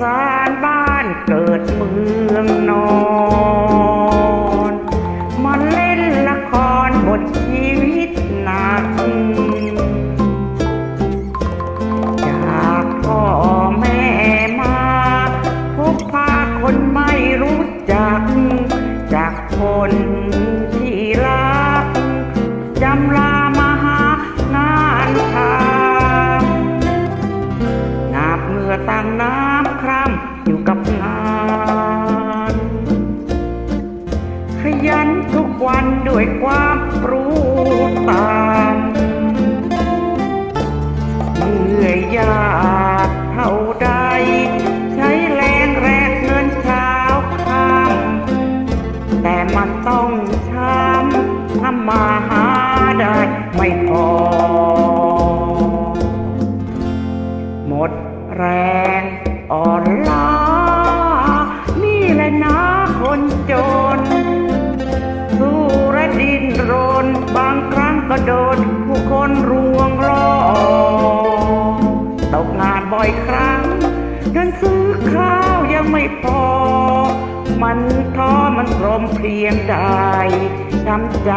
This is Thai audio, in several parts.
สารบ้านเกิดเมืองนอนมาเล่นละครบทชีวิตหนัก จากพ่อแม่มา พบพาคนไม่รู้จัก จากคน ด้วยความรู้ โดนผู้คนรวงล้อตกงานบ่อยครั้งเงินซื้อข้าวยังไม่พอ มันท้อมันกลมเพลียงได้ช้ำใจ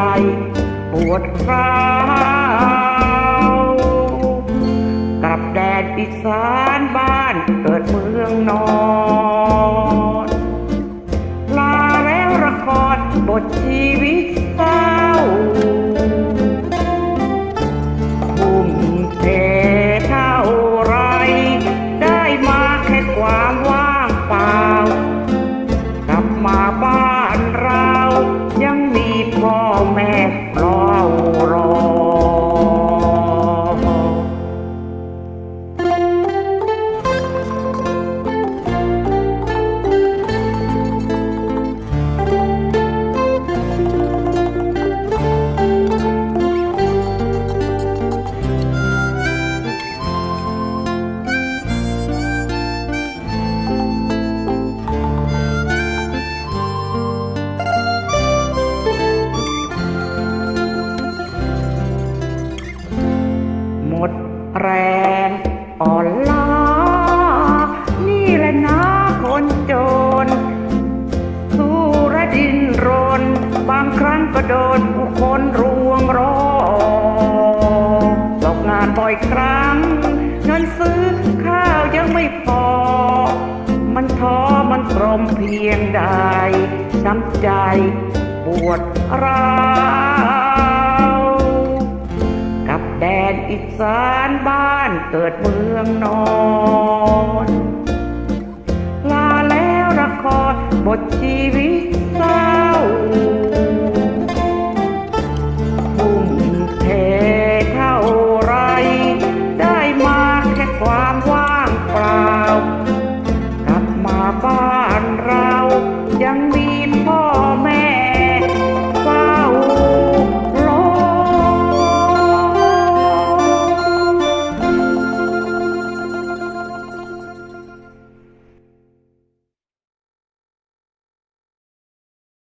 ปวดร้าวกับแดนอีสานบ้านเกิดเมืองนอนลาแล้วละครบทชีวิต ลั แรงอ่อนล้านี่แหละนะคนจน สู้และดินรน บางครั้งก็โดนผู้คนรวงรอตกงานบ่อยครั้ง เงินซื้อข้าวยังไม่พอ มันท้อมันกลมเพียงใดช้ำใจปวดร้าว แดนอีสานบ้านเกิดเมืองนอนลาแล้วละครบทชีวิตเศร้าทุ่มเทเท่าไร ได้มาแค่ความว่า